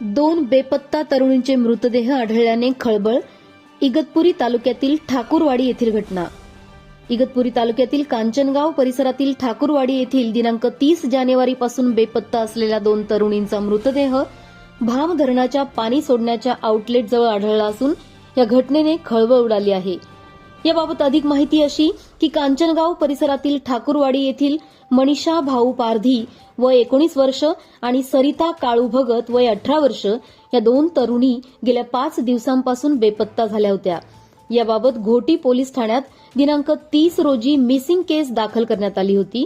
दोन बेपत्ता तरुणींचे मृतदेह आढळल्याने खळबळ इगतपुरी तालुक्यातील ठाकूरवाडी येथील घटना. इगतपुरी तालुक्यातील कांचनगाव परिसरातील ठाकूरवाडी येथील दिनांक तीस जानेवारीपासून बेपत्ता असलेल्या दोन तरुणींचा मृतदेह भाम धरणाच्या पाणी सोडण्याच्या आउटलेटजवळ आढळला असून या घटनेने खळबळ उडाली आहे. याबाबत अधिक माहिती अशी की कांचनगाव परिसरातील ठाकूरवाडी येथील मनीषा भाऊ पारधी वय एकोणीस वर्ष आणि सरिता काळू भगत वय अठरा वर्ष या दोन तरुणी गेल्या पाच दिवसांपासून बेपत्ता झाल्या होत्या. याबाबत घोटी पोलीस ठाण्यात दिनांक तीस रोजी मिसिंग केस दाखल करण्यात आली होती.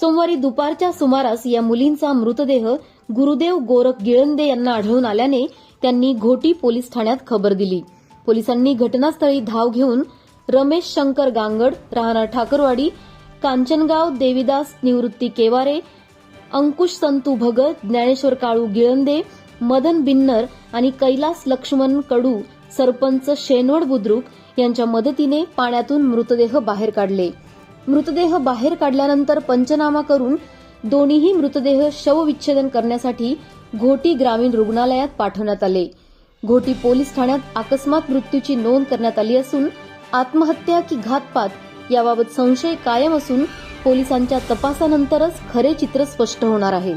सोमवारी दुपारच्या सुमारास या मुलींचा मृतदेह गुरुदेव गोरख गिळंदे यांना आढळून आल्याने त्यांनी घोटी पोलीस ठाण्यात खबर दिली. पोलिसांनी घटनास्थळी धाव घेऊन रमेश शंकर गांगड राहणार ठाकरवाडी कांचनगाव देविदास निवृत्ती केवारे अंकुश संतू भगत ज्ञानेश्वर काळू गिळंदे मदन बिन्नर आणि कैलास लक्ष्मण कडू सरपंच शेनवड बुद्रुक यांच्या मदतीने पाण्यातून मृतदेह बाहेर काढले. मृतदेह बाहेर काढल्यानंतर पंचनामा करून दोन्हीही मृतदेह शवविच्छेदन करण्यासाठी घोटी ग्रामीण रुग्णालयात पाठवण्यात आले. घोटी पोलीस ठाण्यात अकस्मात मृत्यूची नोंद करण्यात आली असून आत्महत्या की घातपात याबाबत संशय कायम असून पोलिसांच्या तपासानंतरच खरे चित्र स्पष्ट होणार आहे.